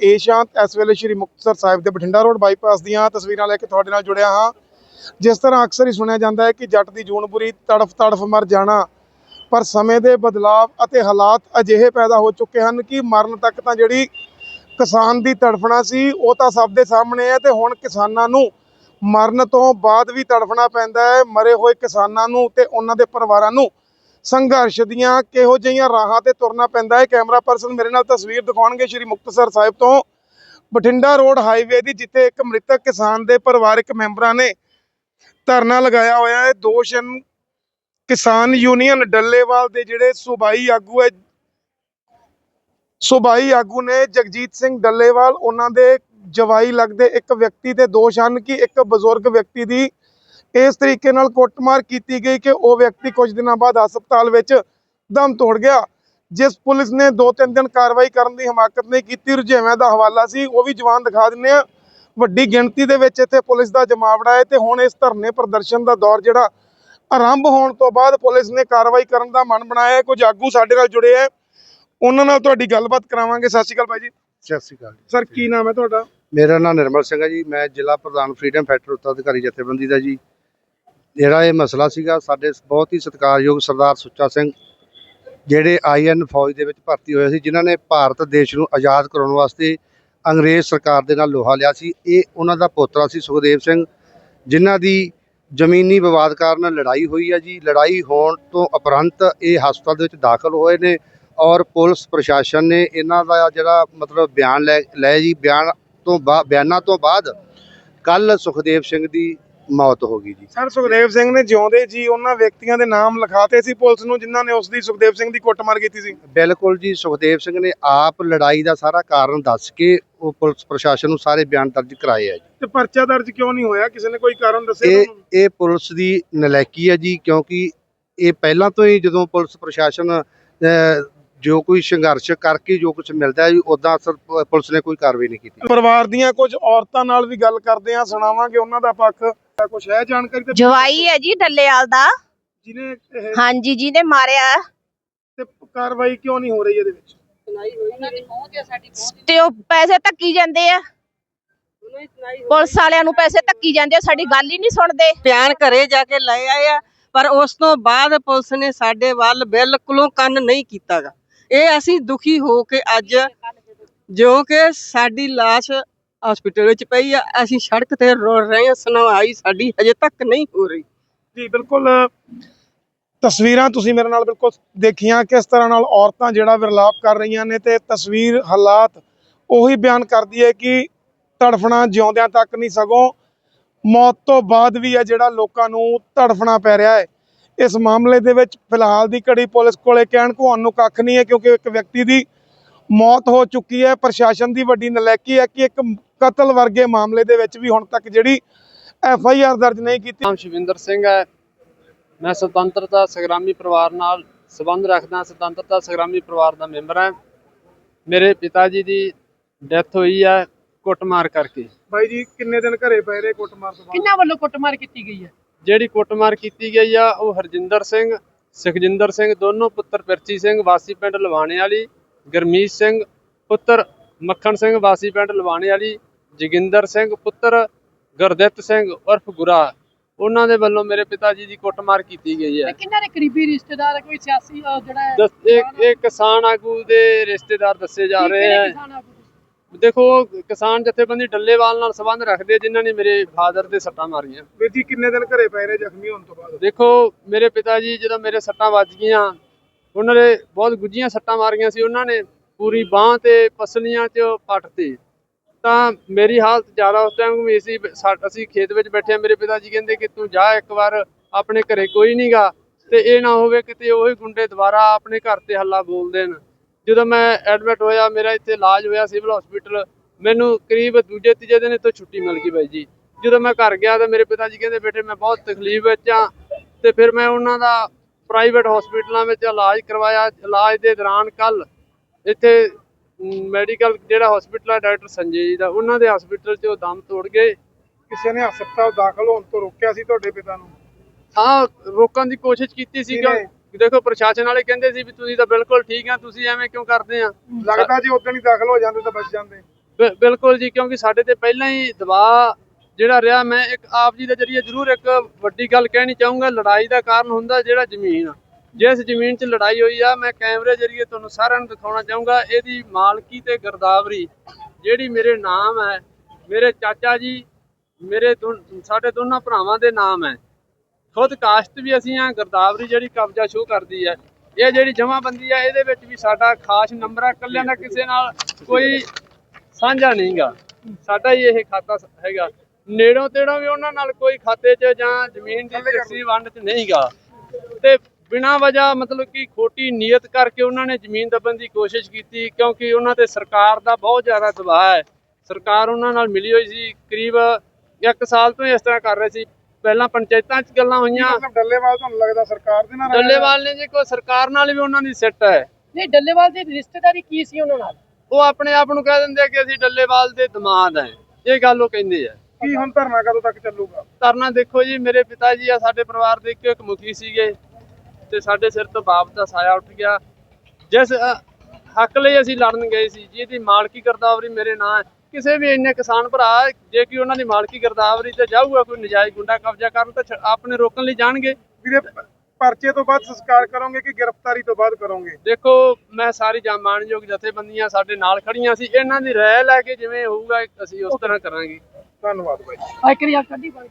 ਏਸ਼ਾਂਤ ਇਸ ਵੇਲੇ ਸ਼੍ਰੀ ਮੁਕਤਸਰ ਸਾਹਿਬ ਦੇ ਬਠਿੰਡਾ ਰੋਡ ਬਾਈਪਾਸ ਦੀਆਂ ਤਸਵੀਰਾਂ ਲੈ ਕੇ ਤੁਹਾਡੇ ਨਾਲ ਜੁੜਿਆ ਹਾਂ। ਜਿਸ ਤਰ੍ਹਾਂ ਅਕਸਰ ਹੀ ਸੁਣਿਆ ਜਾਂਦਾ ਹੈ ਕਿ ਜੱਟ ਦੀ ਜੂਨਬੁਰੀ ਤੜਫ ਤੜਫ ਮਰ ਜਾਣਾ, ਪਰ ਸਮੇਂ ਦੇ ਬਦਲਾਵ ਅਤੇ ਹਾਲਾਤ ਅਜਿਹੇ ਪੈਦਾ ਹੋ ਚੁੱਕੇ ਹਨ ਕਿ ਮਰਨ ਤੱਕ ਤਾਂ ਜਿਹੜੀ ਕਿਸਾਨ ਦੀ ਤੜਫਣਾ ਸੀ, ਉਹ ਤਾਂ ਸਭ ਦੇ ਸਾਹਮਣੇ ਹੈ ਤੇ ਹੁਣ ਕਿਸਾਨਾਂ ਨੂੰ ਮਰਨ ਤੋਂ ਬਾਅਦ ਵੀ ਤੜਫਣਾ ਪੈਂਦਾ ਹੈ। ਮਰੇ ਹੋਏ ਕਿਸਾਨਾਂ ਨੂੰ ਤੇ ਉਹਨਾਂ ਦੇ ਪਰਿਵਾਰਾਂ ਨੂੰ ਸੰਘਰਸ਼ ਦੀਆਂ ਕਿਹੋ ਜਿਹੀਆਂ ਰਾਹਾਂ ਤੇ ਤੁਰਨਾ ਪੈਂਦਾ ਹੈ? ਕੈਮਰਾ ਪਰਸਨ ਮੇਰੇ ਨਾਲ ਤਸਵੀਰ ਦਿਖਾਉਣਗੇ ਸ਼੍ਰੀ ਮੁਕਤਸਰ ਸਾਹਿਬ ਤੋਂ। ਬਠਿੰਡਾ ਰੋਡ ਹਾਈਵੇ ਦੀ ਜਿੱਥੇ ਇੱਕ ਮ੍ਰਿਤਕ ਕਿਸਾਨ ਦੇ ਪਰਿਵਾਰਕ ਮੈਂਬਰਾਂ ਨੇ ਧਰਨਾ ਲਗਾਇਆ ਹੋਇਆ ਹੈ। ਦੋਸ਼ ਹਨ ਕਿਸਾਨ ਯੂਨੀਅਨ ਡੱਲੇਵਾਲ ਦੇ ਜਿਹੜੇ ਸੂਬਾਈ ਆਗੂ ਹੈ। ਸੂਬਾਈ ਆਗੂ ਨੇ ਜਗਜੀਤ ਸਿੰਘ ਡੱਲੇਵਾਲ, ਉਹਨਾਂ ਦੇ ਜਵਾਈ ਲੱਗਦੇ ਇੱਕ ਵਿਅਕਤੀ ਤੇ ਦੋਸ਼ ਹਨ ਕਿ ਇੱਕ ਬਜ਼ੁਰਗ ਵਿਅਕਤੀ ਦੀ ਇਸ ਤਰੀਕੇ ਨਾਲ ਕੁੱਟਮਾਰ ਕੀਤੀ ਗਈ ਕਿ ਉਹ ਵਿਅਕਤੀ ਕੁਝ ਦਿਨਾਂ ਬਾਅਦ ਹਸਪਤਾਲ ਵਿੱਚ ਦਮ ਤੋੜ ਗਿਆ ਜਿਸ ਪੁਲਿਸ ਨੇ ਦੋ ਤਿੰਨ ਦਿਨ ਕਾਰਵਾਈ ਕਰਨ ਦੀ ਹਮਾਕਤ ਨਹੀਂ ਕੀਤੀ। ਰੁਝੇਵਿਆਂ ਦਾ ਹਵਾਲਾ ਸੀ ਉਹ ਵੀ ਜਵਾਨ ਦਿਖਾ ਦਿੰਨੇ ਆ ਵੱਡੀ ਗਿਣਤੀ ਦੇ ਵਿੱਚ ਇੱਥੇ ਪੁਲਿਸ ਦਾ ਜਮਾਵੜਾ ਹੈ ਤੇ ਹੁਣ ਇਸ ਧਰਨੇ ਪ੍ਰਦਰਸ਼ਨ ਦਾ ਦੌਰ ਜਿਹੜਾ ਆਰੰਭ ਹੋਣ ਤੋਂ ਬਾਅਦ ਪੁਲਿਸ ਨੇ ਕਾਰਵਾਈ ਕਰਨ ਦਾ ਮਨ ਬਣਾਇਆ। ਕੁਝ ਆਗੂ ਸਾਡੇ ਨਾਲ ਜੁੜੇ ਹੈ। ਉਹਨਾਂ ਨਾਲ ਤੁਹਾਡੀ ਗੱਲਬਾਤ ਕਰਾਵਾਂਗੇ। ਸਤਿ ਸ਼੍ਰੀ ਅਕਾਲ ਭਾਈ ਜੀ। ਸਤਿ ਸ਼੍ਰੀ ਅਕਾਲ। ਸਰ ਕੀ ਨਾਮ ਹੈ ਤੁਹਾਡਾ? ਮੇਰਾ ਨਾਮ ਨਿਰਮਲ ਸਿੰਘ ਹੈ ਜੀ। ਮੈਂ ਜ਼ਿਲ੍ਹਾ ਪ੍ਰਧਾਨ ਫਰੀडम ਫੈਕਟਰ ਉੱਤਰਾਧਿਕਾਰੀ ਜਥੇਬੰਦੀ ਦਾ ਜੀ। ਜਿਹੜਾ ਇਹ ਮਸਲਾ ਸੀਗਾ, ਸਾਡੇ ਬਹੁਤ ਹੀ ਸਤਿਕਾਰਯੋਗ ਸਰਦਾਰ ਸੁੱਚਾ ਸਿੰਘ, ਜਿਹੜੇ ਆਈਐਨ ਫੌਜ ਦੇ ਵਿੱਚ ਭਰਤੀ ਹੋਏ ਸੀ, ਜਿਨ੍ਹਾਂ ਨੇ ਭਾਰਤ ਦੇਸ਼ ਨੂੰ ਆਜ਼ਾਦ ਕਰਾਉਣ ਵਾਸਤੇ ਅੰਗਰੇਜ਼ ਸਰਕਾਰ ਦੇ ਨਾਲ ਲੋਹਾ ਲਿਆ ਸੀ। ਇਹ ਉਹਨਾਂ ਦਾ ਪੋਤਰਾ ਸੀ ਸੁਖਦੇਵ ਸਿੰਘ, ਜਿਨ੍ਹਾਂ ਦੀ ਜ਼ਮੀਨੀ ਵਿਵਾਦ ਕਾਰਨ ਲੜਾਈ ਹੋਈ ਹੈ ਜੀ। ਲੜਾਈ ਹੋਣ ਤੋਂ ਉਪਰੰਤ ਇਹ ਹਸਪਤਾਲ ਦੇ ਵਿੱਚ ਦਾਖਲ ਹੋਏ ਨੇ ਔਰ ਪੁਲਿਸ ਪ੍ਰਸ਼ਾਸਨ ਨੇ ਇਹਨਾਂ ਦਾ ਜਿਹੜਾ ਮਤਲਬ ਬਿਆਨ ਲੈ ਲੈ ਜੀ। ਬਿਆਨ ਤੋਂ ਬਾਅਦ ਬਿਆਨਾਂ ਤੋਂ ਬਾਅਦ ਕੱਲ ਸੁਖਦੇਵ ਸਿੰਘ ਦੀ ਮੌਤ ਹੋ ਗਈ ਜੀ। ਸਰ ਸੁਖਦੇਵ ਸਿੰਘ ਨੇ ਜਿਉਂਦੇ ਜੀ ਉਹਨਾਂ ਵਿਅਕਤੀਆਂ ਦੇ ਨਾਮ ਲਿਖਾਤੇ ਸੀ ਪੁਲਿਸ ਨੂੰ ਜਿਨ੍ਹਾਂ ਨੇ ਉਸ ਦੀ ਸੁਖਦੇਵ ਸਿੰਘ ਦੀ ਕੁੱਟਮਾਰ ਕੀਤੀ ਸੀ। ਬਿਲਕੁਲ ਜੀ ਸੁਖਦੇਵ ਸਿੰਘ ਨੇ ਆਪ ਲੜਾਈ ਦਾ ਸਾਰਾ ਕਾਰਨ ਦੱਸ ਕੇ ਉਹ ਪੁਲਿਸ ਪ੍ਰਸ਼ਾਸਨ ਨੂੰ ਸਾਰੇ ਬਿਆਨ ਦਰਜ ਕਰਾਏ ਆ ਜੀ। ਤੇ ਪਰਚਾ ਦਰਜ ਕਿਉਂ ਨਹੀਂ ਹੋਇਆ? ਕਿਸੇ ਨੇ ਕੋਈ ਕਾਰਨ ਦੱਸਿਆ ਇਹ ਤੁਹਾਨੂੰ? ਇਹ ਪੁਲਿਸ ਦੀ ਨਲਾਇਕੀ ਹੈ ਜੀ ਕਿਉਂਕਿ ਇਹ ਪਹਿਲਾਂ ਤੋਂ ਹੀ ਜਦੋਂ ਪੁਲਿਸ ਪ੍ਰਸ਼ਾਸਨ ਅਹ, ਜੋ ਕੋਈ ਸੰਘਰਸ਼ ਕਰਕੇ ਜੋ ਕੁਝ ਮਿਲਦਾ ਹੈ ਜੀ ਉਦਾਂ ਪੁਲਿਸ ਨੇ ਕੋਈ ਕਾਰਵਾਈ ਨਹੀਂ ਕੀਤੀ। ਪਰਿਵਾਰ ਦੀਆਂ ਕੁਝ ਔਰਤਾਂ ਨਾਲ ਵੀ ਗੱਲ ਕਰਦੇ ਆ ਸੁਣਾਵਾਂਗੇ ਉਹਨਾਂ ਦਾ ਪੱਖ। ਕੁਝ ਹੈ ਜਾਣਕਾਰੀ ਤੇ ਜਵਾਈ ਹੈ ਜੀ ਡੱਲੇਵਾਲ ਦਾ। ਜਿਹਨੇ ਇਹ ਹਾਂਜੀ ਜਿਹਨੇ ਮਾਰਿਆ। ਤੇ ਕਾਰਵਾਈ ਕਿਉਂ ਨਹੀਂ ਹੋ ਰਹੀ ਇਹਦੇ ਵਿੱਚ? ਤੇ ਉਹ ਪੈਸੇ ਧੱਕੀ ਜਾਂਦੇ ਆ। ਪੁਲਿਸ ਵਾਲਿਆਂ ਨੂੰ ਪੈਸੇ ਧੱਕੀ ਜਾਂਦੇ ਆ ਸਾਡੀ ਗੱਲ ਹੀ ਨਹੀਂ ਸੁਣਦੇ। ਬਿਆਨ ਘਰੇ ਜਾ ਕੇ ਲੈ ਆਏ ਆ ਪਰ ਉਸ ਤੋਂ ਬਾਅਦ ਪੁਲਿਸ ਨੇ ਸਾਡੇ ਵੱਲ ਬਿਲਕੁਲੋਂ ਕੰਨ ਨਹੀਂ ਕੀਤਾਗਾ। ਇਹ ਅਸੀਂ ਦੁਖੀ ਹੋ ਕੇ ਅੱਜ ਜੋ ਕਿ ਸਾਡੀ ਲਾਸ਼ ਹਸਪੀਟਲ ਵਿੱਚ ਪਈ ਆ, ਅਸੀਂ ਸੜਕ ਤੇ ਰੋ, ਰਹੇ ਹਾਂ, ਸੁਣਵਾਈ ਸਾਡੀ ਹਜੇ ਤੱਕ ਨਹੀਂ ਹੋ ਰਹੀ। ਜੀ, ਬਿਲਕੁਲ, ਤਸਵੀਰਾਂ ਤੁਸੀਂ ਮੇਰੇ ਨਾਲ ਬਿਲਕੁਲ ਦੇਖੀਆਂ ਕਿਸ ਤਰ੍ਹਾਂ ਨਾਲ ਔਰਤਾਂ ਜਿਹੜਾ ਵਿਰਲਾਪ ਕਰ ਰਹੀਆਂ ਨੇ ਤੇ ਤਸਵੀਰ ਹਾਲਾਤ ਉਹੀ ਬਿਆਨ ਕਰਦੀ ਹੈ ਕਿ ਤੜਫਣਾ ਜਿਉਂਦਿਆਂ ਤੱਕ ਨਹੀਂ, ਸਗੋਂ ਮੌਤ ਤੋਂ ਬਾਅਦ ਵੀ ਹੈ ਜਿਹੜਾ ਲੋਕਾਂ ਨੂੰ ਤੜਫਣਾ ਪੈ ਰਿਹਾ ਹੈ। ਇਸ ਮਾਮਲੇ ਦੇ ਵਿੱਚ ਫਿਲਹਾਲ ਦੀ ਘੜੀ ਪੁਲਿਸ ਕੋਲੇ ਕਹਿਣ ਕੋਣ ਨੂੰ ਕੱਖ ਨਹੀਂ ਹੈ, ਕਿਉਂਕਿ ਇੱਕ ਵਿਅਕਤੀ ਦੀ ਮੌਤ ਹੋ ਚੁੱਕੀ ਹੈ ਪ੍ਰਸ਼ਾਸਨ ਦੀ ਵੱਡੀ ਨਲਾਇਕੀ ਹੈ ਕਿ ਇੱਕ ਕਤਲ ਵਰਗੇ ਮਾਮਲੇ ਦੇ ਵਿੱਚ ਵੀ ਹੁਣ ਤੱਕ ਜਿਹੜੀ ਐਫ ਆਈ ਆਰ ਦਰਜ ਨਹੀਂ ਕੀਤੀ। ਨਾਮ ਸ਼ਿਵਿੰਦਰ ਸਿੰਘ ਹੈ। ਮੈਂ ਸੁਤੰਤਰਤਾ ਸੰਗਰਾਮੀ ਪਰਿਵਾਰ ਨਾਲ ਸੰਬੰਧ ਰੱਖਦਾ ਸੁਤੰਤਰਤਾ ਸੰਗਰਾਮੀ ਪਰਿਵਾਰ ਦਾ ਮੈਂਬਰ ਹਾਂ। ਮੇਰੇ ਪਿਤਾ ਜੀ ਦੀ ਡੈਥ ਹੋਈ ਹੈ ਕੁੱਟਮਾਰ ਕਰਕੇ। ਬਾਈ ਜੀ ਕਿੰਨੇ ਦਿਨ ਘਰੇ ਪਏ ਰਹੇ ਕੁੱਟਮਾਰ ਤੋਂ ਬਾਅਦ? ਕਿੰਨਾ ਵੱਲੋਂ ਕੁੱਟਮਾਰ ਕੀਤੀ ਗਈ ਹੈ? ਜਿਹੜੀ ਕੁੱਟਮਾਰ ਕੀਤੀ ਗਈ ਆ ਉਹ ਹਰਜਿੰਦਰ ਸਿੰਘ ਸੁਖਜਿੰਦਰ ਸਿੰਘ ਦੋਨੋਂ ਪੁੱਤਰ ਪਿਰਚੀ ਸਿੰਘ ਵਾਸੀ ਪਿੰਡ ਲਵਾਣੇ ਵਾਲੀ ਗਰਮੀਤ ਸਿੰਘ ਪੁੱਤਰ ਮੱਖਣ ਸਿੰਘ ਵਾਸੀ ਪਿੰਡ ਲਵਾਣੇ ਵਾਲੀ ਜੋਗਿੰਦਰ ਸਿੰਘ ਪੁੱਤਰ ਗੁਰਦਿੱਤ ਸਿੰਘ ਉਰਫ ਗੁਰਾ। ਉਹਨਾਂ ਦੇ ਵੱਲੋਂ ਮੇਰੇ ਪਿਤਾ ਜੀ ਦੀ ਕੁੱਟਮਾਰ ਕੀਤੀ ਗਈ ਹੈ। ਤੇ ਕਿੰਨਾ ਦੇ ਕਰੀਬੀ ਰਿਸ਼ਤੇਦਾਰ ਹੈ ਕੋਈ ਸਿਆਸੀ ਜਿਹੜਾ ਇਹ ਇਹ ਕਿਸਾਨ ਆਗੂ ਦੇ ਰਿਸ਼ਤੇਦਾਰ ਦੱਸੇ ਜਾ ਰਹੇ ਹੈ? ਦੇਖੋ ਕਿਸਾਨ ਜਥੇਬੰਦੀ ਡੱਲੇਵਾਲ ਨਾਲ ਸੰਬੰਧ ਰੱਖਦੇ ਜਿਨ੍ਹਾਂ ਨੇ ਮੇਰੇ ਫਾਦਰ ਦੇ ਸੱਟਾਂ ਮਾਰੀਆਂ। ਵੀਰ ਜੀ ਕਿੰਨੇ ਦਿਨ ਘਰੇ ਪਏ ਰਹੇ ਜ਼ਖਮੀ ਹੋਣ ਤੋਂ ਬਾਅਦ? ਦੇਖੋ ਮੇਰੇ ਪਿਤਾ ਜੀ ਜਦੋਂ ਮੇਰੇ ਸੱਟਾਂ ਵੱਜ ਗਈਆਂ ਉਹਨਾਂ ਨੇ ਬਹੁਤ ਗੁੱਝੀਆਂ ਸੱਟਾਂ ਮਾਰੀਆਂ ਸੀ, ਉਹਨਾਂ ਨੇ ਪੂਰੀ ਬਾਹ ਤੇ ਪਸਲੀਆਂ 'ਚ ਪੱਟ ਤੇ। ਤਾਂ ਮੇਰੀ ਹਾਲਤ ਜ਼ਿਆਦਾ ਉਸ ਟਾਈਮ ਗੰਭੀਰ ਸੀ ਸਾ- ਅਸੀਂ ਖੇਤ ਵਿੱਚ ਬੈਠੇ ਆ ਮੇਰੇ ਪਿਤਾ ਜੀ ਕਹਿੰਦੇ ਕਿ ਤੂੰ ਜਾ ਇੱਕ ਵਾਰ, ਆਪਣੇ ਘਰੇ ਕੋਈ ਨਹੀਂਗਾ ਤੇ ਇਹ ਨਾ ਹੋਵੇ ਕਿਤੇ ਉਹੀ ਗੁੰਡੇ ਦੁਬਾਰਾ ਆਪਣੇ ਘਰ ਤੇ ਹੱਲਾ ਬੋਲ ਦੇਣ। ਜਦੋਂ ਮੈਂ ਐਡਮਿਟ ਹੋਇਆ, ਮੇਰਾ ਇੱਥੇ ਇਲਾਜ ਹੋਇਆ ਸਿਵਲ ਹਸਪੀਟਲ ਮੈਨੂੰ ਕਰੀਬ ਦੂਜੇ, ਤੀਜੇ ਦਿਨ ਇੱਥੋਂ ਛੁੱਟੀ ਮਿਲ ਗਈ ਬਾਈ ਜੀ। ਜਦੋਂ ਮੈਂ ਘਰ ਗਿਆ ਤਾਂ ਮੇਰੇ ਪਿਤਾ ਜੀ ਕਹਿੰਦੇ, ਬੇਟੇ, ਮੈਂ ਬਹੁਤ ਤਕਲੀਫ ਵਿੱਚ ਆ ਤੇ ਫਿਰ ਮੈਂ ਉਹਨਾਂ ਦਾ ਪ੍ਰਾਈਵੇਟ ਹਸਪੀਟਲਾਂ ਵਿੱਚ ਇਲਾਜ ਕਰਵਾਇਆ। ਇਲਾਜ ਦੇ ਦੌਰਾਨ ਕੱਲ ਇੱਥੇ ਮੈਡੀਕਲ ਜਿਹੜਾ ਹਸਪੀਟਲ ਹੈ ਡਾਕਟਰ ਸੰਜੇ ਜੀ ਦਾ ਉਹਨਾਂ ਦੇ ਹਸਪੀਟਲ 'ਚ ਉਹ ਦਮ ਤੋੜ ਗਏ। ਕਿਸੇ ਨੇ ਹਸਪਤਾਲ ਦਾਖਲ ਹੋਣ ਤੋਂ ਰੋਕਿਆ ਸੀ ਤੁਹਾਡੇ ਪਿਤਾ ਨੂੰ? ਹਾਂ ਰੋਕਣ ਦੀ ਕੋਸ਼ਿਸ਼ ਕੀਤੀ ਸੀ? ਕਿ ਦੇਖੋ ਪ੍ਰਸ਼ਾਸਨ ਵਾਲੇ ਕਹਿੰਦੇ ਸੀ ਵੀ ਤੁਸੀਂ ਤਾਂ ਬਿਲਕੁਲ ਠੀਕ ਆ ਤੁਸੀਂ ਐਵੇਂ ਕਿਉਂ ਕਰਦੇ ਆ? ਲੱਗਦਾ ਜੀ ਉਦੋਂ ਹੀ ਦਾਖਲ ਹੋ ਜਾਂਦੇ ਤਾਂ ਬਚ ਜਾਂਦੇ। ਬਿਲਕੁਲ ਜੀ ਕਿਉਂਕਿ ਸਾਡੇ ਤੇ ਪਹਿਲਾਂ ਹੀ ਦਬਾਅ ਜਿਹੜਾ ਰਿਹਾ, ਮੈਂ ਇੱਕ ਆਪ ਜੀ ਦੇ ਜਰੀਏ ਜ਼ਰੂਰ ਇੱਕ ਵੱਡੀ ਗੱਲ ਕਹਿਣੀ ਚਾਹੂੰਗਾ, ਲੜਾਈ ਦਾ ਕਾਰਨ ਹੁੰਦਾ ਜਿਹੜਾ ਜ਼ਮੀਨ ਜਿਸ ਜ਼ਮੀਨ 'ਚ ਲੜਾਈ ਹੋਈ ਆ, ਮੈਂ ਕੈਮਰੇ ਜਰੀਏ ਤੁਹਾਨੂੰ ਸਾਰਿਆਂ ਨੂੰ ਦਿਖਾਉਣਾ ਚਾਹੂੰਗਾ, ਇਹਦੀ ਮਾਲਕੀ ਤੇ ਗਰਦਾਵਰੀ, ਜਿਹੜੀ ਮੇਰੇ ਨਾਮ ਹੈ, ਮੇਰੇ ਚਾਚਾ ਜੀ, ਮੇਰੇ ਦੋ- ਸਾਡੇ ਦੋਨਾਂ ਭਰਾਵਾਂ ਦੇ ਨਾਮ ਹੈ। ਖੁਦ ਕਾਸ਼ਤ ਵੀ ਅਸੀਂ ਆ, ਗਰਦਾਵਰੀ ਜਿਹੜੀ ਕਬਜ਼ਾ ਸ਼ੋਅ ਕਰਦੀ ਹੈ। ਇਹ ਜਿਹੜੀ ਜਮਾਬੰਦੀ ਆ, ਇਹਦੇ ਵਿੱਚ ਵੀ ਸਾਡਾ ਖਾਸ ਨੰਬਰ ਆ, ਇਕੱਲਿਆਂ ਦਾ ਕਿਸੇ ਨਾਲ ਕੋਈ ਸਾਂਝਾ ਨਹੀਂਗਾ ਸਾਡਾ ਹੀ ਇਹ ਖਾਤਾ ਹੈਗਾ। ਨੇੜੋਂ ਤੇੜੋਂ ਵੀ ਉਹਨਾਂ ਨਾਲ ਕੋਈ ਖਾਤੇ 'ਚ ਜਾਂ ਜ਼ਮੀਨ ਦੀ ਕਿਸੇ ਵੰਡ 'ਚ ਨਹੀਂਗਾ। ਤੇ ਬਿਨਾਂ ਵਜ੍ਹਾ ਮਤਲਬ ਕਿ ਖੋਟੀ ਨੀਅਤ ਕਰਕੇ ਉਹਨਾਂ ਨੇ ਜ਼ਮੀਨ ਦੱਬਣ ਦੀ ਕੋਸ਼ਿਸ਼ ਕੀਤੀ ਕਿਉਂਕਿ ਉਹਨਾਂ ਤੇ ਸਰਕਾਰ ਦਾ ਬਹੁਤ ਜ਼ਿਆਦਾ ਦਬਾਅ ਹੈ। ਸਰਕਾਰ ਉਹਨਾਂ ਨਾਲ ਮਿਲੀ ਹੋਈ ਸੀ ਕਰੀਬ ਇੱਕ ਸਾਲ ਤੋਂ ਇਸ ਤਰ੍ਹਾਂ ਕਰ ਰਹੇ ਸੀ। ਪਹਿਲਾਂ ਪੰਚਾਇਤਾਂ 'ਚ ਗੱਲਾਂ ਹੋਈਆਂ। ਡੱਲੇਵਾਲ ਤੁਹਾਨੂੰ ਲੱਗਦਾ ਸਰਕਾਰ ਦੇ ਨਾਲ? ਡੱਲੇਵਾਲ ਨੇ ਜੀ ਕੋਈ ਸਰਕਾਰ ਨਾਲ ਵੀ ਉਹਨਾਂ ਦੀ ਸਿੱਟ ਹੈ। ਨਹੀਂ ਡੱਲੇਵਾਲ ਦੀ ਰਿਸ਼ਤੇਦਾਰੀ ਕੀ ਸੀ ਉਹਨਾਂ ਨਾਲ? ਉਹ ਆਪਣੇ ਆਪ ਨੂੰ ਕਹਿ ਦਿੰਦੇ ਕਿ ਅਸੀਂ ਡੱਲੇਵਾਲ ਦੇ ਦਮਾਦ ਹੈ। ਇਹ ਗੱਲ ਉਹ ਕਹਿੰਦੇ ਆ। ਕੀ ਹੁਣ ਧਰਨਾ ਕਦੋਂ ਤੱਕ ਚੱਲੂਗਾ? ਧਰਨਾ ਦੇਖੋ ਜੀ ਮੇਰੇ ਪਿਤਾ ਜੀ ਆ ਸਾਡੇ ਪਰਿਵਾਰ ਦੇ ਇੱਕ ਮੁਖੀ ਸੀਗੇ ਤੇ ਸਾਡੇ ਸਿਰ ਤੋਂ ਬਾਪ ਦਾ ਸਾਇਆ ਉੱਠ ਗਿਆ। ਜਿਸ ਹੱਕ ਲਈ ਅਸੀਂ ਲੜਨ ਗਏ ਸੀ ਜਿਹਦੀ ਮਾਲਕੀ ਗਰਦਾਵਰੀ ਮੇਰੇ ਨਾਂ ਕਿਸੇ ਵੀ ਇੰਨੇ ਕਿਸਾਨ ਭਰਾ ਜੇ ਕਿ ਉਹਨਾਂ ਦੀ ਮਾਲਕੀ ਗਰਦਾਵਰੀ ਤੇ ਜਾਊਗਾ ਕੋਈ ਨਜਾਇਜ਼ ਗੁੰਡਾ ਕਬਜ਼ਾ ਕਰਨ ਤਾਂ ਆਪਣੇ ਰੋਕਣ ਲਈ ਜਾਣਗੇ। ਵੀਰੇ ਪਰਚੇ ਤੋਂ ਬਾਅਦ ਸੰਸਕਾਰ ਕਰੋਗੇ ਕਿ ਗ੍ਰਿਫਤਾਰੀ ਤੋਂ ਬਾਅਦ ਕਰੋਗੇ? ਦੇਖੋ ਮੈਂ ਸਾਰੀ ਜਾਂ ਮਾਣਯੋਗ ਜਥੇਬੰਦੀਆਂ ਸਾਡੇ ਨਾਲ ਖੜੀਆਂ ਸੀ। ਇਹਨਾਂ ਦੀ ਰਾਏ ਲੈ ਕੇ ਜਿਵੇਂ ਹੋਊਗਾ ਅਸੀਂ ਉਸ ਤਰ੍ਹਾਂ ਕਰਾਂਗੇ। ਧੰਨਵਾਦ ਬਾਈ ਆ ਕਰੀ ਆ ਕੱਢੀ ਬਾਈ